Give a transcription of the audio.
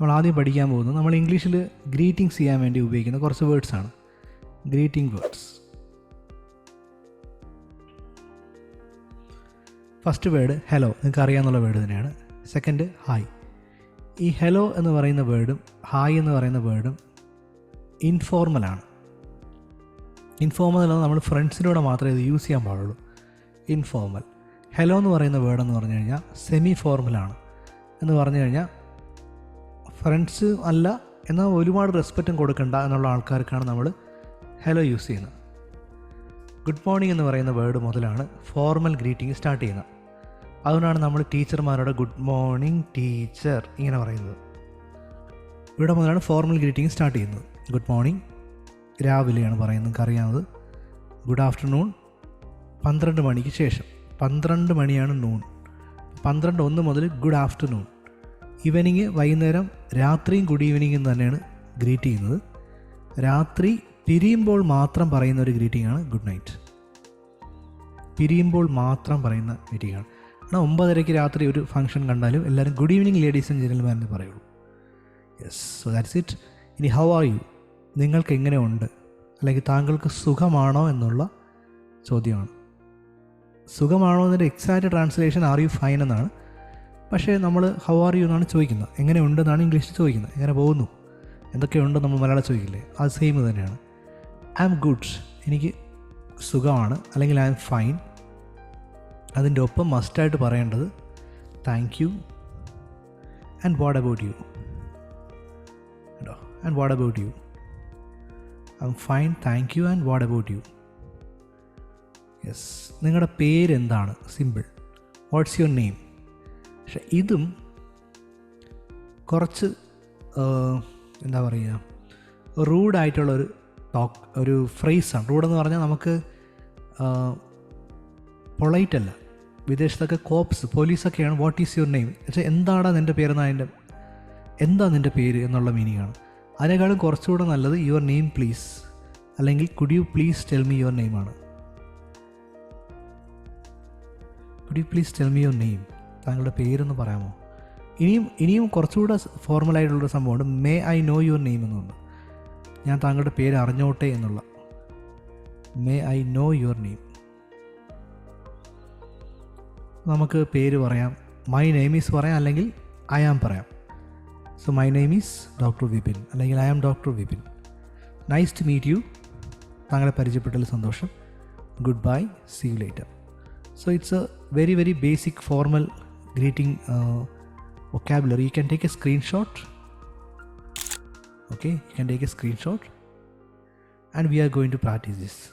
നമ്മൾ ആദ്യം പഠിക്കാൻ പോകുന്നത് നമ്മൾ ഇംഗ്ലീഷിൽ ഗ്രീറ്റിംഗ്സ് ചെയ്യാൻ വേണ്ടി ഉപയോഗിക്കുന്ന കുറച്ച് വേർഡ്സ് ആണ്. Greeting words first word hello നിങ്ങൾക്ക് അറിയാമെന്നുള്ള വേർഡ് തന്നെയാണ്. സെക്കൻഡ് ഹായ് ഈ ഹലോ എന്ന് പറയുന്ന വേർഡും ഹായ് എന്ന് പറയുന്ന വേർഡും ഇൻഫോർമലാണ് ഇൻഫോർമൽ എന്നുള്ളത് നമ്മൾ ഫ്രണ്ട്സിനോട് മാത്രമേ ഇത് യൂസ് ചെയ്യാൻ പാടുള്ളൂ. ഇൻഫോർമൽ ഹലോ എന്ന് പറയുന്ന വേർഡ് എന്ന് പറഞ്ഞു കഴിഞ്ഞാൽ സെമി ഫോർമലാണ് എന്ന് പറഞ്ഞു കഴിഞ്ഞാൽ ഫ്രണ്ട്സ് അല്ല എന്നാൽ ഒരുപാട് റെസ്പെക്റ്റും കൊടുക്കണ്ട എന്നുള്ള ആൾക്കാർക്കാണ് നമ്മൾ ഹലോ യൂസ് ചെയ്യുന്നത്. ഗുഡ് മോർണിംഗ് എന്ന് പറയുന്ന വേർഡ് മുതലാണ് ഫോർമൽ ഗ്രീറ്റിംഗ് സ്റ്റാർട്ട് ചെയ്യുന്നത്. അതുകൊണ്ടാണ് നമ്മൾ ടീച്ചർമാരോട് ഗുഡ് മോർണിംഗ് ടീച്ചർ ഇങ്ങനെ പറയുന്നത്. ഇവിടെ മുതലാണ് ഫോർമൽ ഗ്രീറ്റിംഗ് സ്റ്റാർട്ട് ചെയ്യുന്നത്. ഗുഡ് മോർണിംഗ് രാവിലെയാണ് പറയുന്നത് നിങ്ങൾക്ക് അറിയാവുന്നത് ഗുഡ് ആഫ്റ്റർനൂൺ പന്ത്രണ്ട് മണിക്ക് ശേഷം. പന്ത്രണ്ട് മണിയാണ് നൂൺ. പന്ത്രണ്ട് ഒന്ന് മുതൽ ഗുഡ് ആഫ്റ്റർനൂൺ. ഈവനിങ് വൈകുന്നേരം രാത്രിയും ഗുഡ് ഈവനിങ്ങും തന്നെയാണ് ഗ്രീറ്റ് ചെയ്യുന്നത്. രാത്രി പിരിയുമ്പോൾ മാത്രം പറയുന്ന ഒരു ഗ്രീറ്റിംഗ് ആണ് ഗുഡ് നൈറ്റ് പിരിയുമ്പോൾ മാത്രം പറയുന്ന ഗ്രീറ്റിംഗ് ആണ്. എന്നാൽ ഒമ്പതരയ്ക്ക് രാത്രി ഒരു ഫംഗ്ഷൻ കണ്ടാലും എല്ലാവരും good evening ladies and gentleman എന്ന് പറയുള്ളൂ. യെസ് സോ ദാറ്റ്സ് ഇറ്റ് ഇനി ഹൗ ആർ യു നിങ്ങൾക്ക് എങ്ങനെ ഉണ്ട് അല്ലെങ്കിൽ താങ്കൾക്ക് സുഖമാണോ എന്നുള്ള ചോദ്യമാണ്. സുഖമാണോ എന്നൊരു exact translation are you fine എന്നാണ് പക്ഷേ നമ്മൾ ഹൗ ആർ യു എന്നാണ് ചോദിക്കുന്നത്. എങ്ങനെ ഉണ്ടെന്നാണ് ഇംഗ്ലീഷിൽ ചോദിക്കുന്നത്. എങ്ങനെ പോകുന്നു. എന്തൊക്കെയുണ്ട് നമ്മൾ മലയാളം ചോദിക്കില്ലേ. അത് സെയിം തന്നെയാണ്. ഐ ആം ഗുഡ് എനിക്ക് സുഖമാണ്. അല്ലെങ്കിൽ ഐ ആം ഫൈൻ അതിന്റെ ഒപ്പം മസ്റ്റായിട്ട് പറയേണ്ടത് thank you and what about you കേട്ടോ. And what about you I am fine thank you and what about you yes നിങ്ങളുടെ പേരെന്താണ്? സിമ്പിൾ വാട്ട്സ് യുവർ നെയിം പക്ഷെ ഇതും കുറച്ച് എന്താ പറയുക റൂഡായിട്ടുള്ളൊരു ടോക്ക് ഒരു ഫ്രേസാണ്. റൂഡെന്ന് പറഞ്ഞാൽ നമുക്ക് പൊളൈറ്റ് അല്ല വിദേശത്തൊക്കെ കോപ്സ് പോലീസൊക്കെയാണ് വാട്ട് ഈസ് യുവർ നെയിം പക്ഷേ എന്താടാ നിന്റെ പേരെന്ന് അതിന്റെ എന്താ നിന്റെ പേര് എന്നുള്ള മീനിങ് ആണ് അതിനേക്കാളും കുറച്ചുകൂടെ നല്ലത് യുവർ നെയിം പ്ലീസ് അല്ലെങ്കിൽ could you please tell me your നെയിമാണ് could you please tell me your name താങ്കളുടെ പേരൊന്ന് പറയാമോ? ഇനിയും ഇനിയും കുറച്ചുകൂടെ ഫോർമലായിട്ടുള്ളൊരു സംഭവമുണ്ട്. May I know your name എന്നുണ്ട് ഞാൻ താങ്കളുടെ പേര് അറിഞ്ഞോട്ടെ എന്നുള്ള. May I know your name നമുക്ക് പേര് പറയാം. മൈ നെയിം ഈസ് പറയാം അല്ലെങ്കിൽ ഐ ആം പറയാം. So my name is doctor Vipin അല്ലെങ്കിൽ I am doctor Vipin nice to meet you താങ്കളെ പരിചയപ്പെട്ടതിൽ സന്തോഷം. Good bye see you later so it's a very very basic formal greeting uh, vocabulary. You can take a screenshot. Okay, you can take a screenshot, and we are going to practice this.